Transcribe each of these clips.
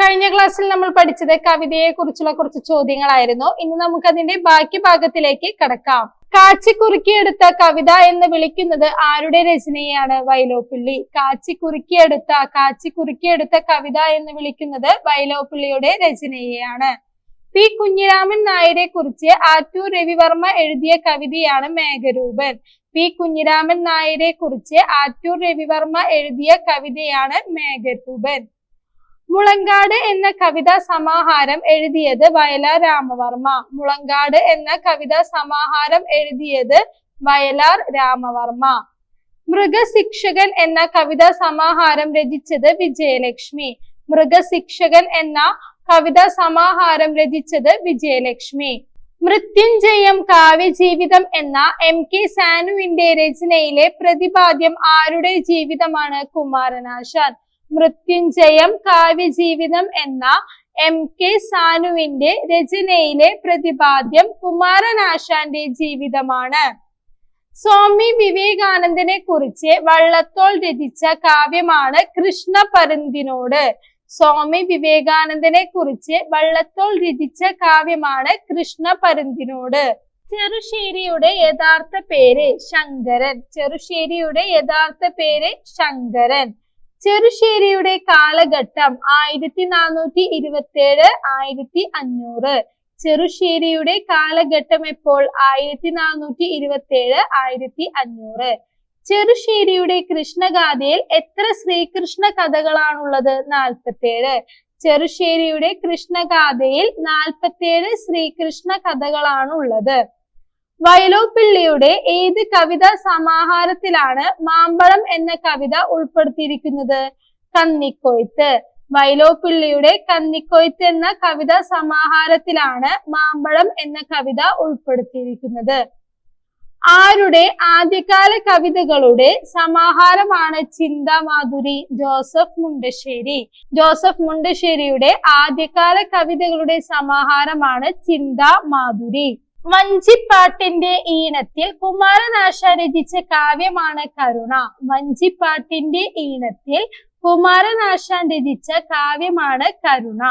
കഴിഞ്ഞ ക്ലാസ്സിൽ നമ്മൾ പഠിച്ചത് കവിതയെ കുറിച്ചുള്ള കുറച്ച് ചോദ്യങ്ങളായിരുന്നു. ഇന്ന് നമുക്ക് അതിന്റെ ബാക്കി ഭാഗത്തിലേക്ക് കടക്കാം. കാച്ചി കുറുക്കിയെടുത്ത കവിത എന്ന് വിളിക്കുന്നത് ആരുടെ രചനയാണ് വൈലോപ്പിള്ളി. കാച്ചി കുറുക്കിയെടുത്ത കാച്ചി കുറുക്കിയെടുത്ത കവിത എന്ന് വിളിക്കുന്നത് വൈലോപ്പിള്ളിയുടെ രചനയാണ് പി. കുഞ്ഞിരാമൻ നായരെ കുറിച്ച് ആറ്റൂർ രവിവർമ്മ എഴുതിയ കവിതയാണ് മേഘരൂപൻ. പി. കുഞ്ഞിരാമൻ നായരെ കുറിച്ച് ആറ്റൂർ രവിവർമ്മ എഴുതിയ കവിതയാണ് മേഘരൂപൻ. മുളങ്കാട് എന്ന കവിതാ സമാഹാരം എഴുതിയത് വയലാർ രാമവർമ്മ. മുളങ്കാട് എന്ന കവിതാ സമാഹാരം എഴുതിയത് വയലാർ രാമവർമ്മ. മൃഗശിക്ഷകൻ എന്ന കവിതാ സമാഹാരം രചിച്ചത് വിജയലക്ഷ്മി. മൃഗശിക്ഷകൻ എന്ന കവിതാ സമാഹാരം രചിച്ചത് വിജയലക്ഷ്മി. മൃത്യുഞ്ജയം കാവ്യജീവിതം എന്ന എം കെ സാനുവിന്റെ രചനയിലെ പ്രതിപാദ്യം ആരുടെ ജീവിതമാണ് കുമാരനാശാൻ. മൃത്യുഞ്ജയം കാവ്യജീവിതം എന്ന എം കെ സാനുവിന്റെ രചനയിലെ പ്രതിപാദ്യം കുമാരനാശാന്റെ ജീവിതമാണ്. സ്വാമി വിവേകാനന്ദനെ കുറിച്ച് വള്ളത്തോൾ രചിച്ച കാവ്യമാണ് കൃഷ്ണ പരുന്തിനോട് സ്വാമി വിവേകാനന്ദനെ കുറിച്ച് വള്ളത്തോൾ രചിച്ച കാവ്യമാണ് കൃഷ്ണ പരുന്തിനോട് ചെറുശ്ശേരിയുടെ യഥാർത്ഥ പേര് ശങ്കരൻ. ചെറുശ്ശേരിയുടെ യഥാർത്ഥ പേര് ശങ്കരൻ. ചെറുശ്ശേരിയുടെ കാലഘട്ടം ആയിരത്തി നാനൂറ്റി ഇരുപത്തി ഏഴ് ആയിരത്തി അഞ്ഞൂറ് ചെറുശ്ശേരിയുടെ കാലഘട്ടം എപ്പോൾ? ആയിരത്തി നാനൂറ്റി ഇരുപത്തി ഏഴ് ആയിരത്തി അഞ്ഞൂറ് ചെറുശ്ശേരിയുടെ കൃഷ്ണഗാഥയിൽ എത്ര ശ്രീകൃഷ്ണ കഥകളാണുള്ളത്? നാൽപ്പത്തേഴ് ചെറുശ്ശേരിയുടെ കൃഷ്ണഗാഥയിൽ നാൽപ്പത്തേഴ് ശ്രീകൃഷ്ണ കഥകളാണുള്ളത്. വയലോപ്പിള്ളിയുടെ ഏത് കവിതാ സമാഹാരത്തിലാണ് മാമ്പഴം എന്ന കവിത ഉൾപ്പെടുത്തിയിരിക്കുന്നത്? കന്നിക്കൊയ്ത്ത്. വയലോപ്പിള്ളിയുടെ കന്നിക്കൊയ്ത്ത് എന്ന കവിതാ സമാഹാരത്തിലാണ് മാമ്പഴം എന്ന കവിത ഉൾപ്പെടുത്തിയിരിക്കുന്നത്. ആരുടെ ആദ്യകാല കവിതകളുടെ സമാഹാരമാണ് ചിന്താമാധുരി ജോസഫ് മുണ്ടശ്ശേരി. ജോസഫ് മുണ്ടശ്ശേരിയുടെ ആദ്യകാല കവിതകളുടെ സമാഹാരമാണ് ചിന്താമാധുരി. വഞ്ചിപ്പാട്ടിന്റെ ഈണത്തിൽ കുമാരനാശ രചിച്ച കാവ്യമാണ് കരുണ. വഞ്ചിപ്പാട്ടിന്റെ ഈണത്തിൽ കുമാരനാശാൻ രചിച്ച കാവ്യമാണ് കരുണ.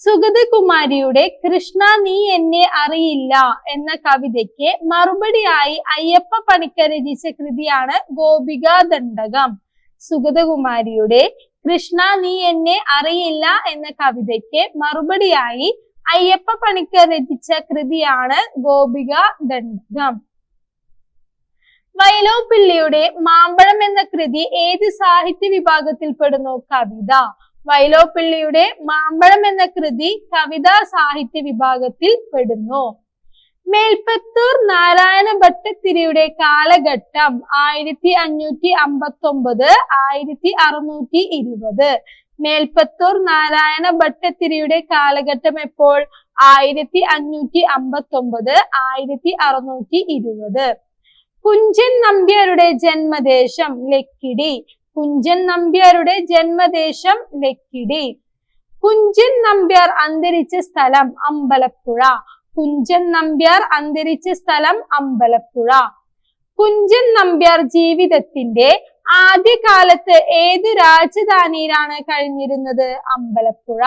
സുഗതകുമാരിയുടെ കൃഷ്ണ നീ എന്നെ അറിയില്ല എന്ന കവിതയ്ക്ക് മറുപടിയായി അയ്യപ്പ പണിക്കർ രചിച്ച കൃതിയാണ് ഗോപിക ദണ്ഡകം. സുഗതകുമാരിയുടെ കൃഷ്ണ നീ എന്നെ അറിയില്ല എന്ന കവിതയ്ക്ക് മറുപടിയായി അയ്യപ്പ പണിക്കർ രചിച്ച കൃതിയാണ് ഗോപിക ദണ്ഡകം. വൈലോപ്പിള്ളിയുടെ മാമ്പഴം എന്ന കൃതി ഏത് സാഹിത്യ വിഭാഗത്തിൽ പെടുന്നു? കവിത. വൈലോപ്പിള്ളിയുടെ മാമ്പഴം എന്ന കൃതി കവിതാ സാഹിത്യ വിഭാഗത്തിൽ പെടുന്നു. മേൽപ്പത്തൂർ നാരായണ ഭട്ടത്തിരിയുടെ കാലഘട്ടം ആയിരത്തി അഞ്ഞൂറ്റി അമ്പത്തി ഒമ്പത് ആയിരത്തി അറുന്നൂറ്റി ഇരുപത്. മേൽപ്പത്തൂർ നാരായണ ഭട്ടത്തിരിയുടെ കാലഘട്ടം എപ്പോൾ? ആയിരത്തി അഞ്ഞൂറ്റി അമ്പത്തി ഒമ്പത് ആയിരത്തി അറുന്നൂറ്റി ഇരുപത് കുഞ്ചൻ നമ്പ്യാരുടെ ജന്മദേശം ലക്കിടി. കുഞ്ചൻ നമ്പ്യാരുടെ ജന്മദേശം ലക്കിടി. കുഞ്ചൻ നമ്പ്യാർ അന്തരിച്ച സ്ഥലം അമ്പലപ്പുഴ. കുഞ്ചൻ നമ്പ്യാർ അന്തരിച്ച സ്ഥലം അമ്പലപ്പുഴ. കുഞ്ചൻ നമ്പ്യാർ ജീവിതത്തിന്റെ ആദ്യകാലത്ത് ഏത് രാജധാനിയിലാണ് കഴിഞ്ഞിരുന്നത്? അമ്പലപ്പുഴ.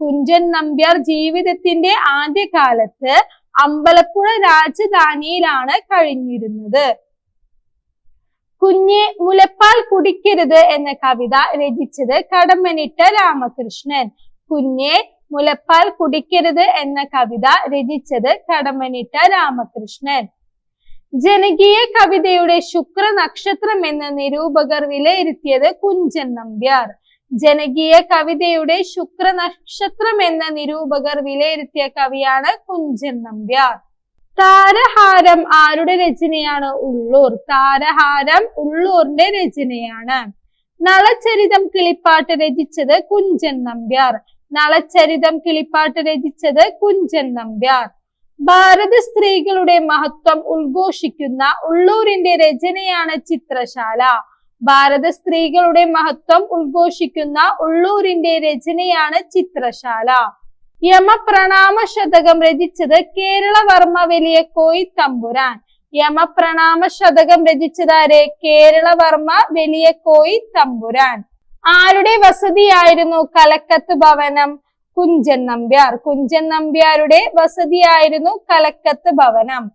കുഞ്ചൻ നമ്പ്യാർ ജീവിതത്തിന്റെ ആദ്യകാലത്ത് അമ്പലപ്പുഴ രാജധാനിയിലാണ് കഴിഞ്ഞിരുന്നത്. കുഞ്ഞെ മുലപ്പാൽ കുടിക്കരുത് എന്ന കവിത രചിച്ചത് കടമ്മനിട്ട രാമകൃഷ്ണൻ. കുഞ്ഞെ മുലപ്പാൽ കുടിക്കരുത് എന്ന കവിത രചിച്ചത് കടമ്മനിട്ട രാമകൃഷ്ണൻ. ജനകീയ കവിതയുടെ ശുക്ര നക്ഷത്രം എന്ന് നിരൂപകർ വിലയിരുത്തിയത് കുഞ്ചൻ നമ്പ്യാർ. ജനകീയ കവിതയുടെ ശുക്ര നക്ഷത്രം എന്ന നിരൂപകർ വിലയിരുത്തിയ കവിയാണ് കുഞ്ചൻ നമ്പ്യാർ. താരഹാരം ആരുടെ രചനയാണ്? ഉള്ളൂർ. താരഹാരം ഉള്ളൂറിന്റെ രചനയാണ്. നളചരിതം കിളിപ്പാട്ട് രചിച്ചത് കുഞ്ചൻ നമ്പ്യാർ. നളചരിതം കിളിപ്പാട്ട് രചിച്ചത് കുഞ്ചൻ നമ്പ്യാർ. ഭാരത സ്ത്രീകളുടെ മഹത്വം ഉദ്ഘോഷിക്കുന്ന ഉള്ളൂരിന്റെ രചനയാണ് ചിത്രശാല. ഭാരത സ്ത്രീകളുടെ മഹത്വം ഉദ്ഘോഷിക്കുന്ന ഉള്ളൂരിന്റെ രചനയാണ് ചിത്രശാല. യമപ്രണാമ ശതകം രചിച്ചത് കേരളവർമ്മ വലിയ കോയി തമ്പുരാൻ. യമപ്രണാമ ശതകം രചിച്ചതാരെ കേരളവർമ്മ വലിയ കോയി തമ്പുരാൻ. ആരുടെ വസതിയായിരുന്നു കലക്കത്ത് ഭവനം? കുഞ്ചൻ നമ്പ്യാർ. കുഞ്ചൻ നമ്പ്യാരുടെ വസതിയായിരുന്നു കലക്കത്ത് ഭവനം.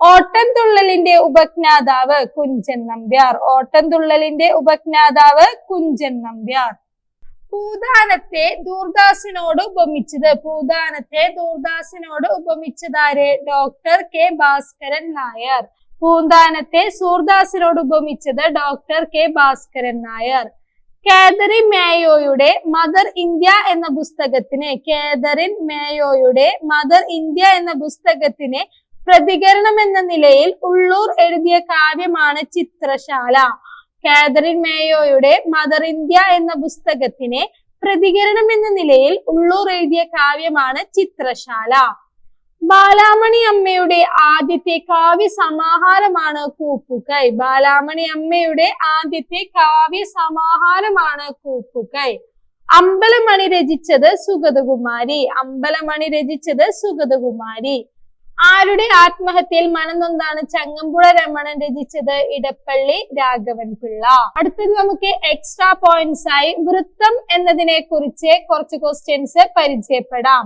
ഓട്ടൻതുള്ളലിന്റെ ഉപജ്ഞാതാവ് കുഞ്ചൻ നമ്പ്യാർ. ഓട്ടൻതുള്ളലിന്റെ ഉപജ്ഞാതാവ് കുഞ്ചൻ നമ്പ്യാർ. പൂദാനത്തെ ദൂർദാസിനോട് ഉപമിച്ചത്. പൂദാനത്തെ ദൂർദാസിനോട് ഉപമിച്ചതാര്? Doctor K Bhaskaran Nair. പൂന്താനത്തെ സൂർദാസിനോട് ഉപമിച്ചത് doctor K Bhaskaran Nair. Katherine മേയോയുടെ mother India എന്ന പുസ്തകത്തിന് കാതറിൻ മേയോയുടെ മദർ ഇന്ത്യ എന്ന പുസ്തകത്തിന് പ്രതികരണം എന്ന നിലയിൽ ഉള്ളൂർ എഴുതിയ കാവ്യമാണ് ചിത്രശാല. കാതറിൻ മേയോയുടെ മദർ ഇന്ത്യ എന്ന പുസ്തകത്തിന് പ്രതികരണം എന്ന നിലയിൽ ഉള്ളൂർ എഴുതിയ കാവ്യമാണ് ചിത്രശാല. ബാലാമണി അമ്മയുടെ ആദ്യത്തെ കാവ്യ സമാഹാരമാണ് കൂപ്പുകൈ. ബാലാമണി അമ്മയുടെ ആദ്യത്തെ കാവ്യ സമാഹാരമാണ് കൂപ്പുകൈ. അമ്പലമണി രചിച്ചത് സുഗതകുമാരി. അമ്പലമണി രചിച്ചത് സുഗതകുമാരി. ആരുടെ ആത്മഹത്യയിൽ മനംനൊന്താണ് ചങ്ങമ്പുഴ രമണൻ രചിച്ചത്? ഇടപ്പള്ളി രാഘവൻ പിള്ള അടുത്തത് നമുക്ക് എക്സ്ട്രാ പോയിന്റ്സ് ആയി വൃത്തം എന്നതിനെ കുറിച്ച് കുറച്ച് ക്വസ്റ്റ്യൻസ് പരിചയപ്പെടാം.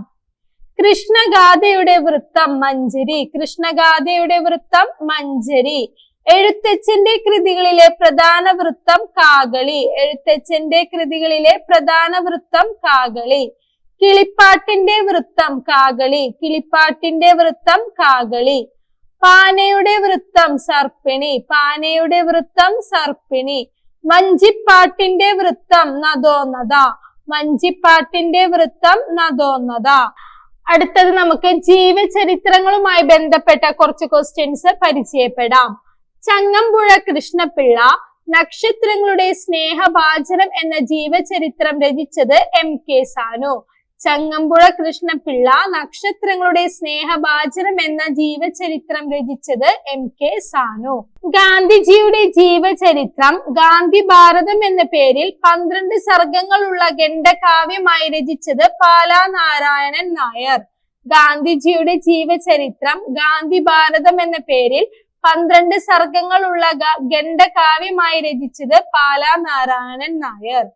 കൃഷ്ണഗാഥയുടെ വൃത്തം മഞ്ചരി കൃഷ്ണഗാഥയുടെ വൃത്തം മഞ്ചരി എഴുത്തച്ഛന്റെ കൃതികളിലെ പ്രധാന വൃത്തം കാകളി. എഴുത്തച്ഛന്റെ കൃതികളിലെ പ്രധാന വൃത്തം കാകളി. കിളിപ്പാട്ടിന്റെ വൃത്തം കാകളി. കിളിപ്പാട്ടിന്റെ വൃത്തം കാകളി. പാനയുടെ വൃത്തം സർപ്പിണി. പാനയുടെ വൃത്തം സർപ്പിണി. മഞ്ചിപ്പാട്ടിന്റെ വൃത്തം നദോന്നത. മഞ്ചിപ്പാട്ടിന്റെ വൃത്തം നദോന്നത. അടുത്തത് നമുക്ക് ജീവചരിത്രങ്ങളുമായി ബന്ധപ്പെട്ട കുറച്ച് ക്വസ്റ്റ്യൻസ് പരിചയപ്പെടാം. ചങ്ങമ്പുഴ കൃഷ്ണപിള്ള നക്ഷത്രങ്ങളുടെ സ്നേഹഭാചനം എന്ന ജീവചരിത്രം രചിച്ചത് എം കെ സാനു. ചങ്ങമ്പുഴ കൃഷ്ണപിള്ള നക്ഷത്രങ്ങളുടെ സ്നേഹഭാചനം എന്ന ജീവചരിത്രം രചിച്ചത് എം കെ സാനു. ഗാന്ധിജിയുടെ ജീവചരിത്രം ഗാന്ധി ഭാരതം എന്ന പേരിൽ പന്ത്രണ്ട് സർഗങ്ങളുള്ള ഖണ്ഡകാവ്യമായി രചിച്ചത് പാലാ നാരായണൻ നായർ. ഗാന്ധിജിയുടെ ജീവചരിത്രം ഗാന്ധി ഭാരതം എന്ന പേരിൽ പന്ത്രണ്ട് സർഗങ്ങളുള്ള ഖണ്ഡകാവ്യമായി രചിച്ചത് പാലാ നാരായണൻ നായർ.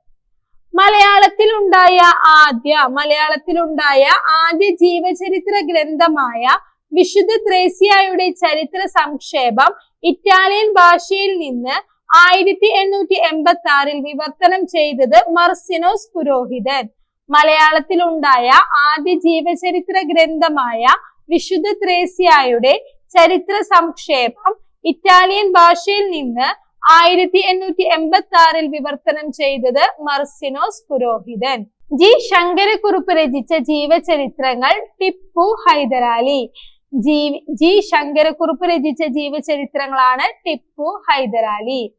മലയാളത്തിൽ ഉണ്ടായ ആദ്യ മലയാളത്തിൽ ഉണ്ടായ ആദ്യ ജീവചരിത്ര ഗ്രന്ഥമായ വിശുദ്ധ ത്രേസ്യായുടെ ചരിത്ര സംക്ഷേപം ഇറ്റാലിയൻ ഭാഷയിൽ നിന്ന് ആയിരത്തി എണ്ണൂറ്റി എൺപത്തി ആറിൽ വിവർത്തനം ചെയ്തത് മർസിനോസ് പുരോഹിതൻ. മലയാളത്തിൽ ഉണ്ടായ ആദ്യ ജീവചരിത്ര ഗ്രന്ഥമായ വിശുദ്ധ ത്രേസ്യായുടെ ചരിത്ര സംക്ഷേപം ഇറ്റാലിയൻ ഭാഷയിൽ നിന്ന് ആയിരത്തി എണ്ണൂറ്റി എൺപത്തി ആറിൽ വിവർത്തനം ചെയ്തത് മർസിനോസ് പുരോഹിതൻ. ജി. ശങ്കരക്കുറുപ്പ് രചിച്ച ജീവചരിത്രങ്ങൾ ടിപ്പു ഹൈദരാലി. G G. ശങ്കരക്കുറുപ്പ് രചിച്ച ജീവചരിത്രങ്ങളാണ് ടിപ്പു ഹൈദരാലി.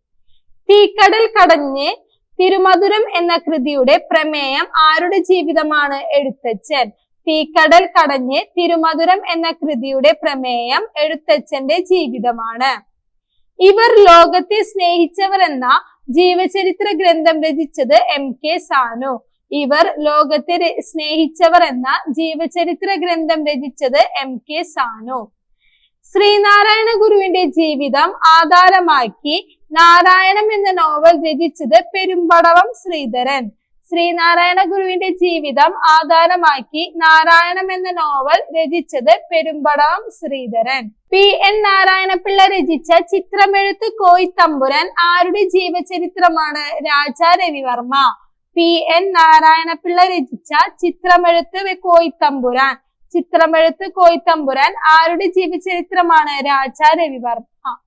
തീക്കടൽ കടഞ്ഞ് തിരുമധുരം എന്ന കൃതിയുടെ പ്രമേയം ആരുടെ ജീവിതമാണ് എഴുത്തച്ഛൻ? തീക്കടൽ കടഞ്ഞ് തിരുമധുരം എന്ന കൃതിയുടെ പ്രമേയം എഴുത്തച്ഛന്റെ ജീവിതമാണ്. ഇവർ ലോകത്തെ സ്നേഹിച്ചവർ എന്ന ജീവചരിത്ര ഗ്രന്ഥം രചിച്ചത് എം കെ സാനു. ഇവർ ലോകത്തെ സ്നേഹിച്ചവർ എന്ന ജീവചരിത്ര ഗ്രന്ഥം രചിച്ചത് എം കെ സാനു. ശ്രീനാരായണ ഗുരുവിന്റെ ജീവിതം ആധാരമാക്കി നാരായണം എന്ന നോവൽ രചിച്ചത് പെരുമ്പടവം ശ്രീധരൻ. ശ്രീനാരായണ ഗുരുവിന്റെ ജീവിതം ആധാരമാക്കി നാരായണം എന്ന നോവൽ രചിച്ചത് പെരുമ്പടവം ശ്രീധരൻ. പി. എൻ. നാരായണപിള്ള രചിച്ച ചിത്രമെഴുത്ത് കോയിത്തമ്പുരൻ ആരുടെ ജീവചരിത്രമാണ്? രാജാ രവിവർമ്മ. പി. എൻ. നാരായണപിള്ള രചിച്ച ചിത്രമെഴുത്ത് കോയിത്തമ്പുരാൻ. ചിത്രമെഴുത്ത് കോയിത്തമ്പുരാൻ ആരുടെ ജീവചരിത്രമാണ്? രാജാ രവിവർമ്മ.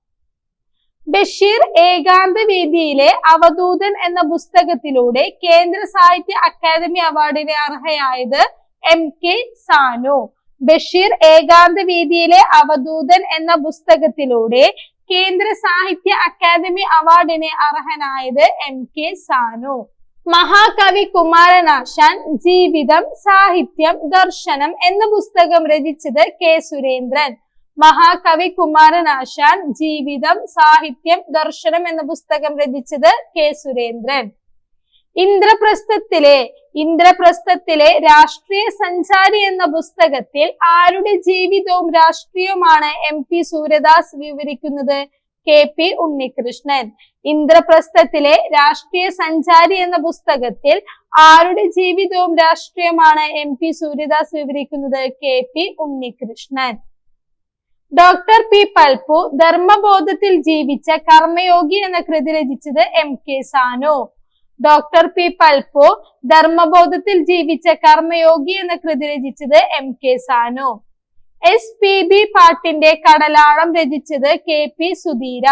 ബഷീർ ഏകാന്ത വേദിയിലെ അവധൂതൻ എന്ന പുസ്തകത്തിലൂടെ കേന്ദ്ര സാഹിത്യ അക്കാദമി അവാർഡിന് അർഹയായത് എം കെ സാനു. ബഷീർ ഏകാന്ത വേദിയിലെ അവധൂതൻ എന്ന പുസ്തകത്തിലൂടെ കേന്ദ്ര സാഹിത്യ അക്കാദമി അവാർഡിന് അർഹനായത് എം കെ സാനു. മഹാകവി കുമാരനാശാൻ ജീവിതം സാഹിത്യം ദർശനം എന്ന പുസ്തകം രചിച്ചത് കെ സുരേന്ദ്രൻ. മഹാകവി കുമാരനാശാൻ ജീവിതം സാഹിത്യം ദർശനം എന്ന പുസ്തകം രചിച്ചത് കെ സുരേന്ദ്രൻ. ഇന്ദ്രപ്രസ്ഥത്തിലെ ഇന്ദ്രപ്രസ്ഥത്തിലെ രാഷ്ട്രീയ സഞ്ചാരി എന്ന പുസ്തകത്തിൽ ആരുടെ ജീവിതവും രാഷ്ട്രീയവുമാണ് എം പി സൂര്യദാസ് വിവരിക്കുന്നത് കെ പി ഉണ്ണികൃഷ്ണൻ. ഇന്ദ്രപ്രസ്ഥത്തിലെ രാഷ്ട്രീയ സഞ്ചാരി എന്ന പുസ്തകത്തിൽ ആരുടെ ജീവിതവും രാഷ്ട്രീയമാണ് എം പി സൂര്യദാസ് വിവരിക്കുന്നത് K P Unnikrishnan. Doctor P Palpu ധർമ്മബോധത്തിൽ ജീവിച്ച കർമ്മയോഗി എന്ന കൃതി രചിച്ചത് M K Sanu. Doctor P Palpu ധർമ്മബോധത്തിൽ ജീവിച്ച കർമ്മയോഗി എന്ന കൃതി രചിച്ചത് M K Sanu. S P B പാട്ടിന്റെ കടലാളം രചിച്ചത് K P Sudheera.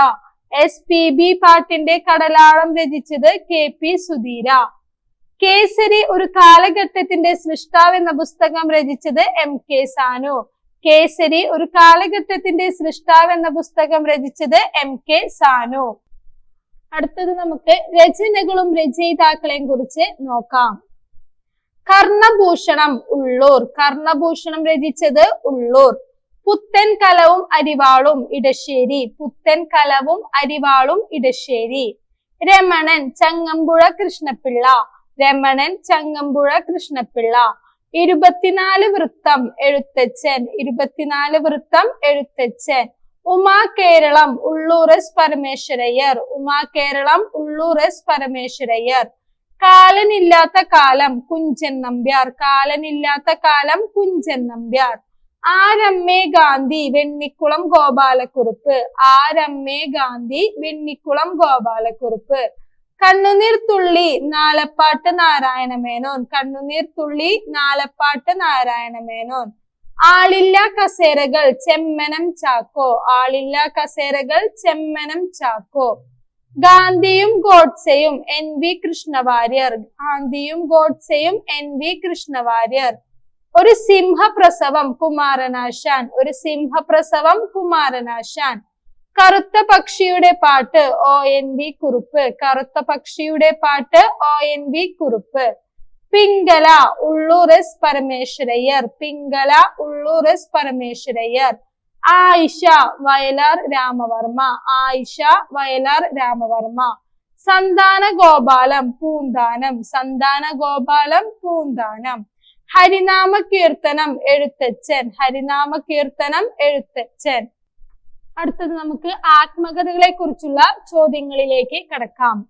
S P B പാട്ടിന്റെ കടലാളം രചിച്ചത് കെ പി സുധീര. കേസരി ഒരു കാലഘട്ടത്തിന്റെ സൃഷ്ടാവ് എന്ന പുസ്തകം രചിച്ചത് എം കെ സാനു. കേസരി ഒരു കാലഘട്ടത്തിന്റെ സൃഷ്ടാവ് എന്ന പുസ്തകം രചിച്ചത് എം കെ സാനു. അടുത്തത് നമുക്ക് രചനകളും രചയിതാക്കളെയും കുറിച്ച് നോക്കാം. കർണഭൂഷണം ഉള്ളൂർ. കർണഭൂഷണം രചിച്ചത് ഉള്ളൂർ. പുത്തൻ കലവും അരിവാളും ഇടശ്ശേരി. പുത്തൻ കലവും അരിവാളും ഇടശ്ശേരി. രമണൻ ചങ്ങമ്പുഴ കൃഷ്ണപിള്ള. രമണൻ ചങ്ങമ്പുഴ കൃഷ്ണപിള്ള. ഇരുപത്തിനാല് വൃത്തം എഴുത്തച്ഛൻ. ഇരുപത്തിനാല് വൃത്തം എഴുത്തച്ഛൻ. ഉമാ കേരളം ഉള്ളൂർ എസ് പരമേശ്വരയ്യർ. ഉമാ കേരളം ഉള്ളൂർ എസ് പരമേശ്വരയ്യർ. കാലനില്ലാത്ത കാലം കുഞ്ചൻ നമ്പ്യാർ. കാലനില്ലാത്ത കാലം കുഞ്ചൻ നമ്പ്യാർ. ആരമ്മേ ഗാന്ധി വെണ്ണിക്കുളം ഗോപാലക്കുറുപ്പ്. ആരമ്മേ ഗാന്ധി വെണ്ണിക്കുളം ഗോപാലക്കുറുപ്പ്. കണ്ണുനീർ തുള്ളി നാലപ്പാട്ട് നാരായണ മേനോൻ കണ്ണുനീർ തുള്ളി നാലപ്പാട്ട് നാരായണ മേനോൻ ആളില്ല കസേരകൾ ചെമ്മനം ചാക്കോ. ആളില്ല കസേരകൾ ചെമ്മനം ചാക്കോ. ഗാന്ധിയും ഗോഡ്സെയും എൻ വി കൃഷ്ണവാര്യർ. ഗാന്ധിയും ഗോഡ്സെയും എൻ വി കൃഷ്ണവാര്യർ. ഒരു സിംഹപ്രസവം കുമാരനാശാൻ. ഒരു സിംഹപ്രസവം കുമാരനാശാൻ. കറുത്ത പക്ഷിയുടെ പാട്ട് ഒ എൻ വി കുറുപ്പ്. കറുത്ത പക്ഷിയുടെ പാട്ട് O N V Kurup. Pingala Ulloor S Parameswaraiyer. Pingala Ulloor S Parameswaraiyer. Ayisha Vayalar Ramavarma. Ayisha Vayalar Ramavarma. Santhana Gopalam Poonthanam. സന്താന ഗോപാലം പൂന്താനം. ഹരിനാമ കീർത്തനം എഴുത്തച്ഛൻ. ഹരിനാമ കീർത്തനം എഴുത്തച്ഛൻ. അടുത്തത് നമുക്ക് ആത്മകഥകളെ കുറിച്ചുള്ള ചോദ്യങ്ങളിലേക്ക് കടക്കാം.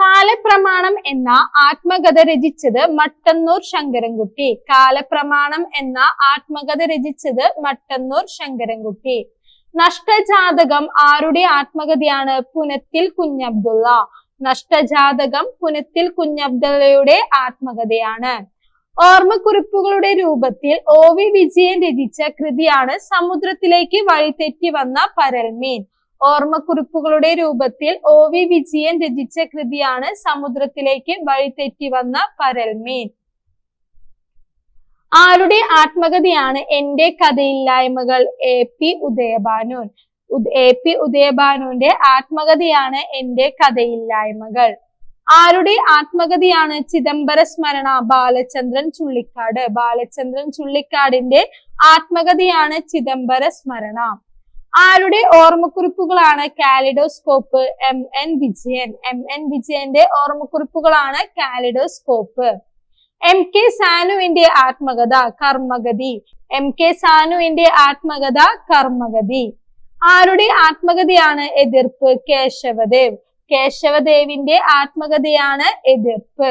കാലപ്രമാണം എന്ന ആത്മകഥ രചിച്ചത് മട്ടന്നൂർ ശങ്കരൻകുട്ടി. കാലപ്രമാണം എന്ന ആത്മകഥ രചിച്ചത് മട്ടന്നൂർ ശങ്കരൻകുട്ടി. നഷ്ടജാതകം ആരുടെ ആത്മകഥയാണ്? പുനത്തിൽ കുഞ്ഞബ്ദുള്ള. നഷ്ടജാതകം പുനത്തിൽ കുഞ്ഞബ്ദുള്ളയുടെ ആത്മകഥയാണ്. ഓർമ്മക്കുറിപ്പുകളുടെ രൂപത്തിൽ ഒ വി വിജയൻ രചിച്ച കൃതിയാണ് സമുദ്രത്തിലേക്ക് വഴിതെറ്റി വന്ന പരൽമീൻ. ഓർമ്മക്കുറിപ്പുകളുടെ രൂപത്തിൽ ഒ വി വിജയൻ രചിച്ച കൃതിയാണ് സമുദ്രത്തിലേക്ക് വഴിതെറ്റി വന്ന പരൽമീൻ. ആരുടെ ആത്മകഥയാണ് എന്റെ കഥയില്ലായ്മകൾ? A P Udayabhanu A P ഉദയഭാനുവിന്റെ ആത്മകഥയാണ് എന്റെ കഥയില്ലായ്മകൾ. ആരുടെ ആത്മകഥയാണ് ചിദംബര സ്മരണ? ബാലചന്ദ്രൻ ചുള്ളിക്കാട്. ബാലചന്ദ്രൻ ചുള്ളിക്കാടിന്റെ ആത്മകഥയാണ് ചിദംബര സ്മരണ. ആരുടെ ഓർമ്മക്കുറിപ്പുകളാണ് kaleidoscope? M N Vijayan. M N വിജയന്റെ ഓർമ്മക്കുറിപ്പുകളാണ് കാലിഡോസ്കോപ്പ്. എം കെ സാനുവിന്റെ ആത്മകഥ കർമ്മഗതി. എം കെ സാനുവിന്റെ ആത്മകഥ കർമ്മഗതി. ആരുടെ ആത്മകഥയാണ് എതിർപ്പ്? കേശവദേവ്. കേശവദേവിന്റെ ആത്മകഥയാണ് എതിർപ്പ്.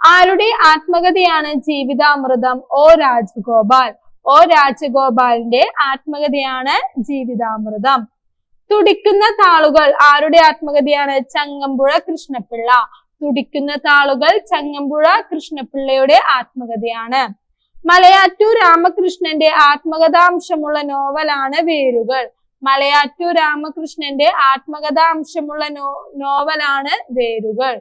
ആരുടെ ആത്മകഥയാണ് ജീവിതാമൃതം? ഓ രാജഗോപാൽ. ഓ രാജഗോപാലിന്റെ ആത്മകഥയാണ് ജീവിതാമൃതം. തുടിക്കുന്ന താളുകൾ ആരുടെ ആത്മകഥയാണ്? ചങ്ങമ്പുഴ കൃഷ്ണപിള്ള. തുടിക്കുന്ന താളുകൾ ചങ്ങമ്പുഴ കൃഷ്ണപിള്ളയുടെ ആത്മകഥയാണ്. മലയാറ്റൂർ രാമകൃഷ്ണന്റെ ആത്മകഥാംശമുള്ള നോവലാണ് വേരുകൾ. മലയാറ്റൂർ രാമകൃഷ്ണന്റെ ആത്മകഥാംശമുള്ള നോ നോവലാണ് വേരുകൾ.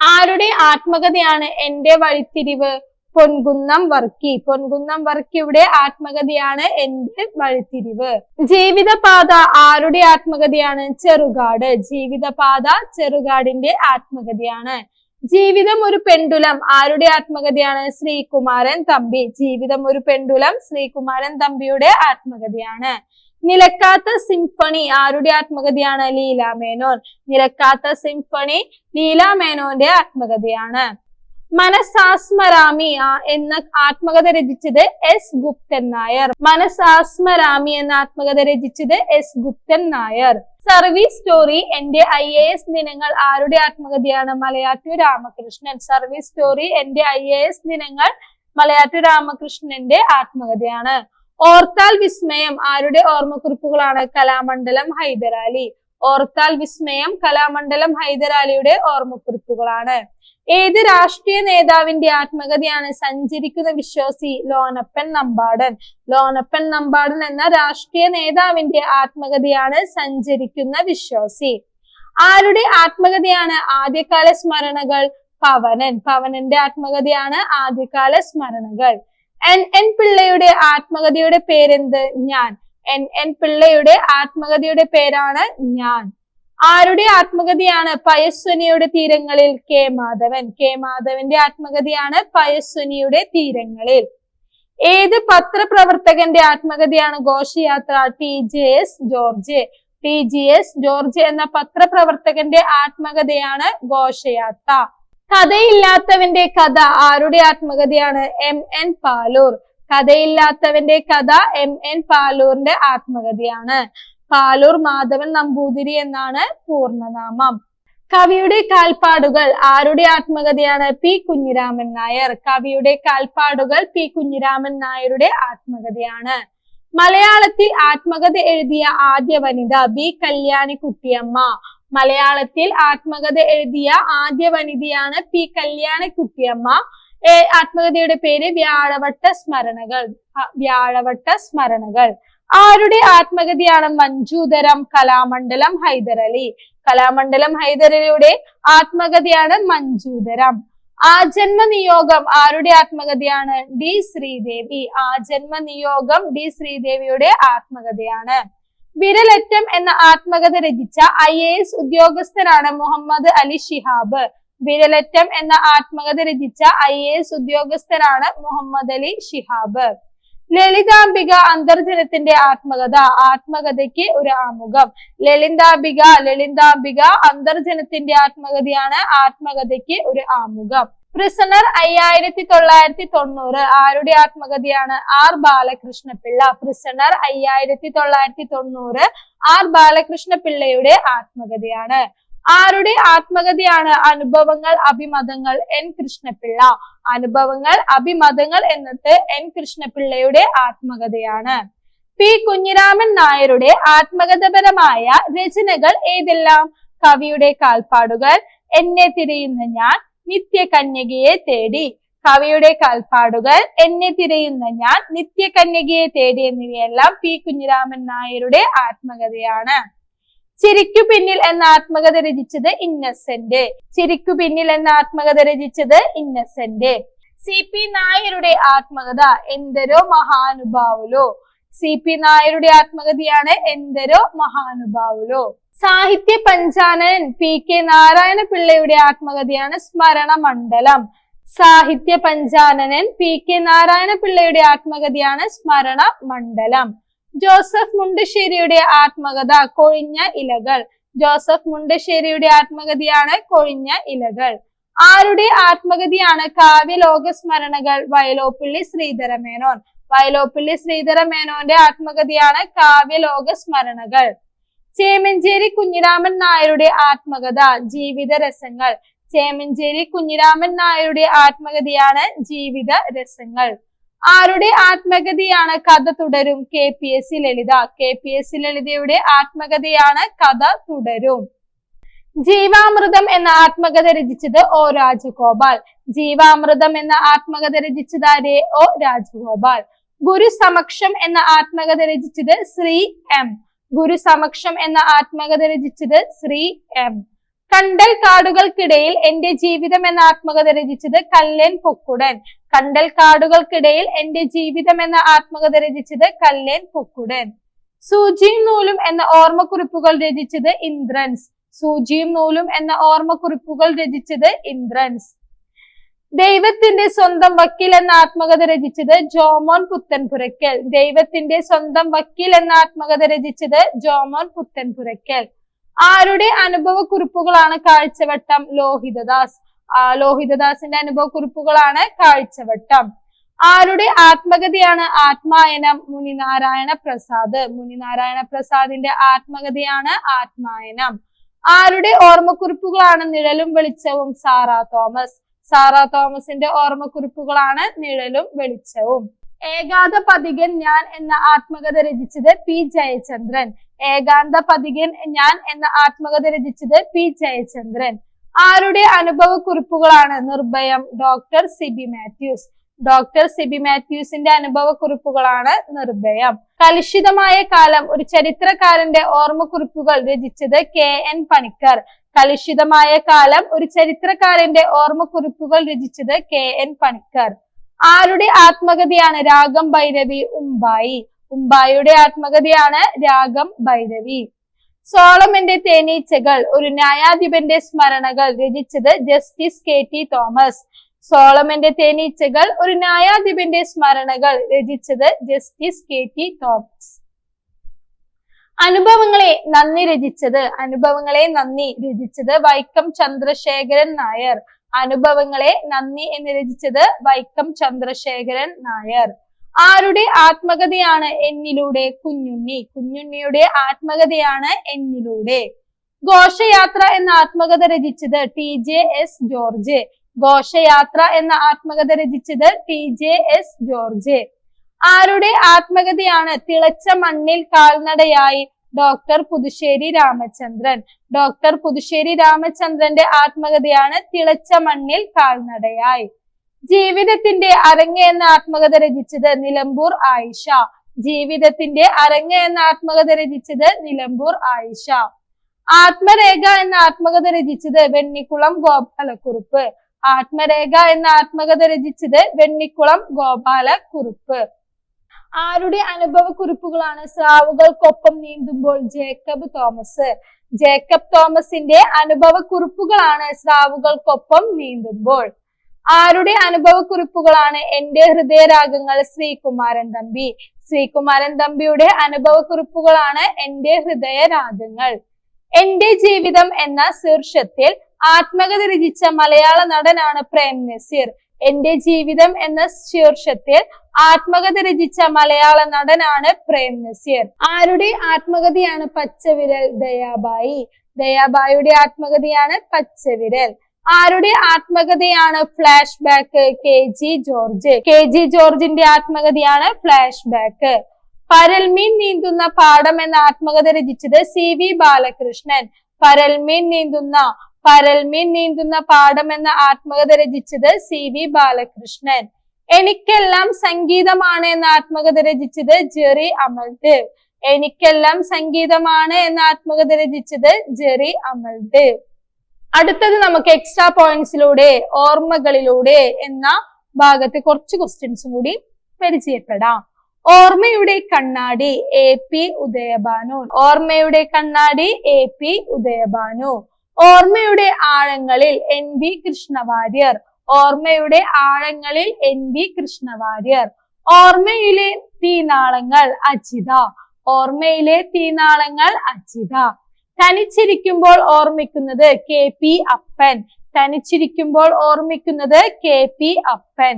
ആരുടെ ആത്മകഥയാണ് എന്റെ വഴിത്തിരിവ്? പൊൻകുന്നം വർക്കി. പൊൻകുന്നം വർക്കിയുടെ ആത്മകഥയാണ് എന്റെ വഴിത്തിരിവ്. ജീവിതപാത ആരുടെ ആത്മകഥയാണ്? ചെറുകാട്. ജീവിതപാത ചെറുകാടിന്റെ ആത്മകഥയാണ്. ജീവിതം ഒരു പെണ്ടുലം ആരുടെ ആത്മകഥയാണ്? ശ്രീകുമാരൻ തമ്പി. ജീവിതം ഒരു പെണ്ടുലം ശ്രീകുമാരൻ തമ്പിയുടെ ആത്മകഥയാണ്. നിലക്കാത്ത സിംഫണി ആരുടെ ആത്മകഥയാണ്? ലീല മേനോൻ. നിലക്കാത്ത സിംഫണി ലീല മേനോന്റെ ആത്മകഥയാണ്. മനസാസ്മരാമി എന്ന ആത്മകഥ രചിച്ചത് എസ് ഗുപ്തൻ നായർ. മനസാസ്മരാമി എന്ന ആത്മകഥ രചിച്ചത് S Guptan Nair. Service story എന്റെ ഐ എ എസ് ദിനങ്ങൾ ആരുടെ ആത്മകഥയാണ്? മലയാറ്റൂർ രാമകൃഷ്ണൻ. സർവീസ് സ്റ്റോറി എന്റെ ഐ എ എസ് ദിനങ്ങൾ മലയാറ്റൂർ രാമകൃഷ്ണന്റെ ആത്മകഥയാണ്. ഓർത്താൽ വിസ്മയം ആരുടെ ഓർമ്മക്കുറിപ്പുകളാണ്? കലാമണ്ഡലം ഹൈദരാലി. ഓർത്താൽ വിസ്മയം കലാമണ്ഡലം ഹൈദരാലിയുടെ ഓർമ്മക്കുറിപ്പുകളാണ്. ഏത് രാഷ്ട്രീയ നേതാവിന്റെ ആത്മകഥയാണ് സഞ്ചരിക്കുന്ന വിശ്വാസി ലോനപ്പൻ നമ്പാടൻ? ലോനപ്പൻ നമ്പാടൻ എന്ന രാഷ്ട്രീയ നേതാവിന്റെ ആത്മകഥയാണ് സഞ്ചരിക്കുന്ന വിശ്വാസി. ആരുടെ ആത്മകഥയാണ് ആദ്യകാല സ്മരണകൾ? പവനൻ. പവനന്റെ ആത്മകഥയാണ് ആദ്യകാല സ്മരണകൾ. എൻ എൻ പിള്ളയുടെ ആത്മകഥയുടെ പേരെന്ത്? ഞാൻ. എൻ എൻ പിള്ളയുടെ ആത്മകഥയുടെ പേരാണ് ഞാൻ. ആരുടെ ആത്മകഥയാണ്? പയസ്വനിയുടെ തീരങ്ങളിൽ. കെ മാധവൻ. കെ മാധവന്റെ ആത്മകഥയാണ് പയസ്വനിയുടെ തീരങ്ങളിൽ. ഏത് പത്രപ്രവർത്തകന്റെ ആത്മകഥയാണ് Ghoshayathra? T J S George. T G S George എന്ന പത്രപ്രവർത്തകന്റെ ആത്മകഥയാണ് ഘോഷയാത്ര. കഥയില്ലാത്തവന്റെ കഥ ആരുടെ ആത്മകഥയാണ്? M N Paloor. കഥയില്ലാത്തവന്റെ കഥ എം എൻ പാലൂറിന്റെ ആത്മകഥയാണ്. പാലൂർ മാധവൻ നമ്പൂതിരി എന്നാണ് പൂർണനാമം. കവിയുടെ കാൽപ്പാടുകൾ ആരുടെ ആത്മകഥയാണ്? പി കുഞ്ഞിരാമൻ നായർ. കവിയുടെ കാൽപ്പാടുകൾ പി കുഞ്ഞിരാമൻ നായരുടെ ആത്മകഥയാണ്. മലയാളത്തിൽ ആത്മകഥ എഴുതിയ ആദ്യ വനിത ബി കല്യാണി കുട്ടിയമ്മ മലയാളത്തിൽ ആത്മകഥ എഴുതിയ ആദ്യ വനിതയാണ് പി കല്യാണ കുട്ടിയമ്മ ആത്മകഥയുടെ പേര് വ്യാഴവട്ട സ്മരണകൾ. വ്യാഴവട്ട സ്മരണകൾ. ആരുടെ ആത്മകഥയാണ് മഞ്ജൂതരം കലാമണ്ഡലം ഹൈദരലി? കലാമണ്ഡലം ഹൈദരലിയുടെ ആത്മകഥയാണ് മഞ്ജൂതരം ആജന്മ നിയോഗം ആരുടെ ആത്മകഥയാണ്? ഡി ശ്രീദേവി. ആജന്മ നിയോഗം ഡി ശ്രീദേവിയുടെ ആത്മകഥയാണ്. വിരലറ്റം എന്ന ആത്മകഥ രചിച്ച ഐ എ എസ് ഉദ്യോഗസ്ഥനാണ് മുഹമ്മദ് അലി ഷിഹാബ്. വിരലറ്റം എന്ന ആത്മകഥ രചിച്ച ഐ എ എസ് ഉദ്യോഗസ്ഥനാണ് മുഹമ്മദ് അലി ഷിഹാബ്. ലളിതാംബിക അന്തർജനത്തിന്റെ ആത്മകഥ ആത്മകഥയ്ക്ക് ഒരു ആമുഖം. ലളിതാംബിക ലളിതാംബിക അന്തർജനത്തിന്റെ ആത്മകഥയാണ് ആത്മകഥയ്ക്ക് ഒരു ആമുഖം. പ്രിസണർ അയ്യായിരത്തി തൊള്ളായിരത്തി തൊണ്ണൂറ് ആരുടെ ആത്മകഥയാണ്? ആർ ബാലകൃഷ്ണപിള്ള. പ്രിസണർ അയ്യായിരത്തി തൊള്ളായിരത്തി തൊണ്ണൂറ് ആർ ബാലകൃഷ്ണപിള്ളയുടെ ആത്മകഥയാണ്. ആരുടെ ആത്മകഥയാണ്? അനുഭവങ്ങൾ അഭിമതങ്ങൾ എൻ കൃഷ്ണപിള്ള. അനുഭവങ്ങൾ അഭിമതങ്ങൾ എന്നത് എൻ കൃഷ്ണപിള്ളയുടെ ആത്മകഥയാണ്. പി കുഞ്ഞിരാമൻ നായരുടെ ആത്മകഥപരമായ രചനകൾ ഏതെല്ലാം? കവിയുടെ കാൽപ്പാടുകൾ എന്നെ തിരയുന്ന ഞാൻ നിത്യകന്യകയെ തേടി കവിയുടെ കാൽപ്പാടുകൾ എന്നെ തിരയുന്ന ഞാൻ നിത്യകന്യകയെ തേടി എന്നിവയെല്ലാം പി കുഞ്ഞിരാമൻ നായരുടെ ആത്മകഥയാണ്. ചിരിക്കു പിന്നിൽ എന്ന ആത്മകഥ രചിച്ചത് ഇന്നസെന്റ്. ചിരിക്കു പിന്നിൽ എന്ന ആത്മകഥ രചിച്ചത് ഇന്നസെന്റ്. സി പി നായരുടെ ആത്മകഥ എന്തരോ മഹാനുഭാവുലോ. സി പി നായരുടെ ആത്മകഥയാണ് എന്തരോ മഹാനുഭാവുലോ. സാഹിത്യ പഞ്ചാനൻ പി കെ നാരായണ പിള്ളയുടെ ആത്മകഥയാണ് സ്മരണ മണ്ഡലം സാഹിത്യ പഞ്ചാനനൻ പി കെ നാരായണ പിള്ളയുടെ ആത്മകഥയാണ് സ്മരണ മണ്ഡലം ജോസഫ് മുണ്ടശ്ശേരിയുടെ ആത്മകഥ കൊഴിഞ്ഞ ഇലകൾ. ജോസഫ് മുണ്ടശ്ശേരിയുടെ ആത്മകഥയാണ് കൊഴിഞ്ഞ ഇലകൾ. ആരുടെ ആത്മകഥയാണ് കാവ്യലോക സ്മരണകൾ വയലോപ്പിള്ളി ശ്രീധരമേനോൻ. വയലോപ്പിള്ളി ശ്രീധരമേനോന്റെ ആത്മകഥയാണ് കാവ്യലോക സ്മരണകൾ ചേമഞ്ചേരി കുഞ്ഞിരാമൻ നായരുടെ ആത്മകഥ ജീവിത രസങ്ങൾ. ചേമഞ്ചേരി കുഞ്ഞിരാമൻ നായരുടെ ആത്മകഥയാണ് ജീവിത രസങ്ങൾ. ആരുടെ ആത്മകഥയാണ് കഥ തുടരും? K P S C Lalitha. K P S C ലളിതയുടെ ആത്മകഥയാണ് കഥ തുടരും. ജീവാമൃതം എന്ന ആത്മകഥ രചിച്ചത് ഒ രാജഗോപാൽ. ജീവാമൃതം എന്ന ആത്മകഥ രചിച്ചത് ആരെ? ഒ രാജഗോപാൽ. ഗുരു സമക്ഷം എന്ന ആത്മകഥ രചിച്ചത് ശ്രീ എം. ഗുരു സമക്ഷം എന്ന ആത്മകഥ രചിച്ചത് ശ്രീ എം. കണ്ടൽ കാടുകൾക്കിടയിൽ എന്റെ ജീവിതം എന്ന ആത്മകഥ രചിച്ചത് കല്ലൻ പൊക്കുടൻ. കണ്ടൽ കാടുകൾക്കിടയിൽ എന്റെ ജീവിതം എന്ന ആത്മകഥ രചിച്ചത് കല്ലേൻ പൊക്കുടൻ. സൂചിയും നൂലും എന്ന ഓർമ്മക്കുറിപ്പുകൾ രചിച്ചത് ഇന്ദ്രൻസ്. സൂചിയും നൂലും എന്ന ഓർമ്മക്കുറിപ്പുകൾ രചിച്ചത് ഇന്ദ്രൻസ്. ദൈവത്തിന്റെ സ്വന്തം വക്കീൽ എന്ന ആത്മകഥ രചിച്ചത് ജോമോൻ പുത്തൻപുരയ്ക്കൽ. ദൈവത്തിന്റെ സ്വന്തം വക്കീൽ എന്ന ആത്മകഥ രചിച്ചത് ജോമോൻ പുത്തൻപുരയ്ക്കൽ. ആരുടെ അനുഭവ കുറിപ്പുകളാണ് കാഴ്ചവട്ടം? ലോഹിതദാസ്. ആ ലോഹിതദാസിന്റെ അനുഭവ കുറിപ്പുകളാണ് കാഴ്ചവട്ടം. ആരുടെ ആത്മകഥയാണ് ആത്മായനം? മുനിനാരായണ പ്രസാദ്. മുനിനാരായണ പ്രസാദിന്റെ ആത്മകഥയാണ് ആത്മായനം. ആരുടെ ഓർമ്മക്കുറിപ്പുകളാണ് നിഴലും വെളിച്ചവും? Sarah Thomas. സാറാ തോമസിന്റെ ഓർമ്മക്കുറിപ്പുകളാണ് നിഴലും വെളിച്ചവും. ഏകാന്ത പതികൻ ഞാൻ എന്ന ആത്മകഥ രചിച്ചത് പി ജയചന്ദ്രൻ. ഏകാന്ത പതികൻ ഞാൻ എന്ന ആത്മകഥ രചിച്ചത് പി ജയചന്ദ്രൻ. ആരുടെ അനുഭവ കുറിപ്പുകളാണ് നിർഭയം? ഡോക്ടർ സിബി മാത്യൂസ്. ഡോക്ടർ സിബി മാത്യൂസിന്റെ അനുഭവക്കുറിപ്പുകളാണ് നിർഭയം. കലുഷിതമായ കാലം ഒരു ചരിത്രകാരന്റെ ഓർമ്മക്കുറിപ്പുകൾ രചിച്ചത് കെ എൻ പണിക്കർ. കലുഷിതമായ കാലം ഒരു ചരിത്രകാരന്റെ ഓർമ്മക്കുറിപ്പുകൾ രചിച്ചത് കെ എൻ പണിക്കർ. ആരുടെ ആത്മകഥയാണ് രാഗം ഭൈരവി ഉംബായി ഉമ്പായിയുടെ ആത്മകഥയാണ് രാഗം ഭൈരവി. സോളമന്റെ തേനീച്ചകൾ ഒരു ന്യായാധിപന്റെ സ്മരണകൾ രചിച്ചത് ജസ്റ്റിസ് കെ ടി തോമസ്. സോളമന്റെ തേനീച്ചകൾ ഒരു ന്യായാധിപന്റെ സ്മരണകൾ രചിച്ചത് ജസ്റ്റിസ് കെ ടി തോമസ്. അനുഭവങ്ങളെ നന്ദി രചിച്ചത് അനുഭവങ്ങളെ നന്ദി രചിച്ചത് വൈക്കം ചന്ദ്രശേഖരൻ നായർ. അനുഭവങ്ങളെ നന്ദി എന്ന് രചിച്ചത് വൈക്കം ചന്ദ്രശേഖരൻ നായർ. ആരുടെ ആത്മകഥയാണ് എന്നിലൂടെ കുഞ്ഞുണ്ണി? കുഞ്ഞുണ്ണിയുടെ ആത്മകഥയാണ് എന്നിലൂടെ. ഘോഷയാത്ര എന്ന ആത്മകഥ രചിച്ചത് ടി ജെ എസ് ജോർജ്. ഘോഷയാത്ര എന്ന ആത്മകഥ രചിച്ചത് ടി ജെ എസ് ജോർജ്. ആരുടെ ആത്മകഥയാണ് തിളച്ച മണ്ണിൽ കാൽനടയായി ഡോക്ടർ പുതുശ്ശേരി രാമചന്ദ്രൻ? ഡോക്ടർ പുതുശ്ശേരി രാമചന്ദ്രന്റെ ആത്മകഥയാണ് തിളച്ച മണ്ണിൽ കാൽനടയായി. ജീവിതത്തിന്റെ അരങ്ങ് എന്ന ആത്മകഥ രചിച്ചത് നിലമ്പൂർ ആയിഷ. ജീവിതത്തിന്റെ അരങ്ങ് എന്ന ആത്മകഥ രചിച്ചത് നിലമ്പൂർ ആയിഷ. ആത്മരേഖ എന്ന ആത്മകഥ രചിച്ചത് വെണ്ണിക്കുളം ഗോപാലക്കുറുപ്പ് ആത്മരേഖ എന്ന ആത്മകഥ രചിച്ചത് വെണ്ണിക്കുളം ഗോപാല കുറിപ്പ് ആരുടെ അനുഭവ കുറിപ്പുകളാണ് സ്രാവുകൾക്കൊപ്പം നീന്തുമ്പോൾ ജേക്കബ് തോമസ്? ജേക്കബ് തോമസിന്റെ അനുഭവ കുറിപ്പുകളാണ് സ്രാവുകൾക്കൊപ്പം നീന്തുമ്പോൾ. ആരുടെ അനുഭവ കുറിപ്പുകളാണ് എന്റെ ഹൃദയരാഗങ്ങൾ ശ്രീകുമാരൻ തമ്പി? ശ്രീകുമാരൻ തമ്പിയുടെ അനുഭവ കുറിപ്പുകളാണ് എന്റെ ഹൃദയരാഗങ്ങൾ. എന്റെ ജീവിതം എന്ന ശീർഷത്തിൽ ആത്മകഥ രചിച്ച മലയാള നടനാണ് പ്രേം നസീർ. എന്റെ ജീവിതം എന്ന ശീർഷത്തിൽ ആത്മകഥ രചിച്ച മലയാള നടനാണ് പ്രേം നസീർ. ആരുടെ ആത്മകഥയാണ് പച്ചവിരൽ ദയാബായി? ദയാബായിയുടെ ആത്മകഥയാണ് പച്ചവിരൽ. ആരുടെ ആത്മകഥയാണ് flash back K G George. K G ജോർജിന്റെ ആത്മകഥയാണ് ഫ്ലാഷ് ബാക്ക് പരൽമീൻ നീന്തുന്ന പാടം എന്ന ആത്മകഥ രചിച്ചത് സി വി ബാലകൃഷ്ണൻ. പരൽമീൻ നീന്തുന്ന പരൽമീൻ നീന്തുന്ന പാഠം എന്ന ആത്മകഥ രചിച്ചത് സി വി ബാലകൃഷ്ണൻ. എനിക്കെല്ലാം സംഗീതമാണ് എന്ന ആത്മകഥ രചിച്ചത് ജെറി അമൽദേവ്. എനിക്കെല്ലാം സംഗീതമാണ് എന്ന ആത്മകഥ രചിച്ചത് ജെറി അമൽദേവ്. അടുത്തത് നമുക്ക് എക്സ്ട്രാ പോയിന്റ്സിലൂടെ ഓർമ്മകളിലൂടെ എന്ന ഭാഗത്ത് കുറച്ച് ക്വസ്റ്റ്യൻസും കൂടി പരിചയപ്പെടാം. ഓർമ്മയുടെ കണ്ണാടി എ പി ഉദയഭാനു. ഓർമ്മയുടെ കണ്ണാടി എ പി ഉദയഭാനു. ഓർമ്മയുടെ ആഴങ്ങളിൽ എൻ വി കൃഷ്ണവാര്യർ. ഓർമ്മയുടെ ആഴങ്ങളിൽ എൻ വി കൃഷ്ണവാര്യർ. ഓർമ്മയിലെ തീനാളങ്ങൾ അജിത. ഓർമ്മയിലെ തീനാളങ്ങൾ അജിത. തനിച്ചിരിക്കുമ്പോൾ ഓർമ്മിക്കുന്നത് കെ പി അപ്പൻ. തനിച്ചിരിക്കുമ്പോൾ ഓർമ്മിക്കുന്നത് കെ പി അപ്പൻ.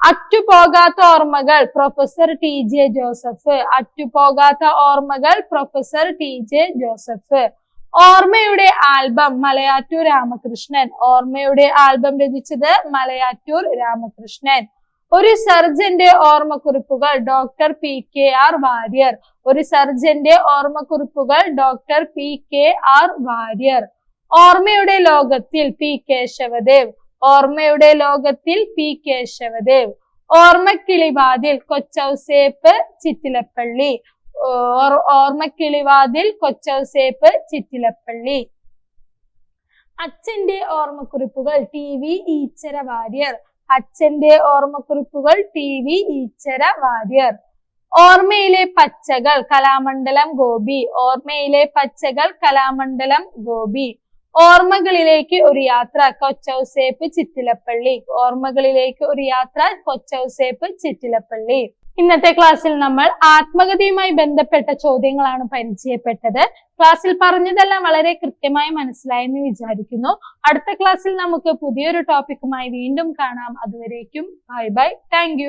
അറ്റുപോകാത്ത ഓർമ്മകൾ പ്രൊഫസർ ടി ജെ ജോസഫ്. അറ്റുപോകാത്ത ഓർമ്മകൾ പ്രൊഫസർ ടി ജെ ജോസഫ്. ഓർമ്മയുടെ ആൽബം മലയാറ്റൂർ രാമകൃഷ്ണൻ. ഓർമ്മയുടെ ആൽബം രചിച്ചത് മലയാറ്റൂർ രാമകൃഷ്ണൻ. ഒരു സർജന്റെ ഓർമ്മക്കുറിപ്പുകൾ doctor P K R Warrier. ഒരു സർജന്റെ ഓർമ്മക്കുറിപ്പുകൾ doctor P K R Warrier. ഓർമ്മയുടെ ലോകത്തിൽ പി കേശവദേവ്. ഓർമ്മയുടെ ലോകത്തിൽ പി കേശവദേവ്. ഓർമ്മക്കിളിവാതിൽ കൊച്ചൗസേപ്പ് ചിറ്റിലപ്പള്ളി. ഓർമ്മക്കിളിവാതിൽ കൊച്ചൗസേപ്പ് ചിറ്റിലപ്പള്ളി. അച്ഛന്റെ ഓർമ്മക്കുറിപ്പുകൾ ടി വി ഈച്ചര വാര്യർ. അച്ഛന്റെ ഓർമ്മക്കുറിപ്പുകൾ ടി വി ഈച്ചര വാര്യർ. ഓർമ്മയിലെ പച്ചകൾ കലാമണ്ഡലം ഗോപി. ഓർമ്മയിലെ പച്ചകൾ കലാമണ്ഡലം ഗോപി. ഓർമ്മകളിലേക്ക് ഒരു യാത്ര കൊച്ചൗസേപ്പ് ചിറ്റിലപ്പള്ളി. ഓർമ്മകളിലേക്ക് ഒരു യാത്ര കൊച്ചൗസേപ്പ് ചിറ്റിലപ്പള്ളി. ഇന്നത്തെ ക്ലാസ്സിൽ നമ്മൾ ആത്മകഥയുമായി ബന്ധപ്പെട്ട ചോദ്യങ്ങളാണ് പരിചയപ്പെട്ടത്. ക്ലാസ്സിൽ പറഞ്ഞതെല്ലാം വളരെ കൃത്യമായി മനസ്സിലായെന്ന് വിചാരിക്കുന്നു. അടുത്ത ക്ലാസ്സിൽ നമുക്ക് പുതിയൊരു ടോപ്പിക്കുമായി വീണ്ടും കാണാം. അതുവരേക്കും ബൈ ബൈ. താങ്ക്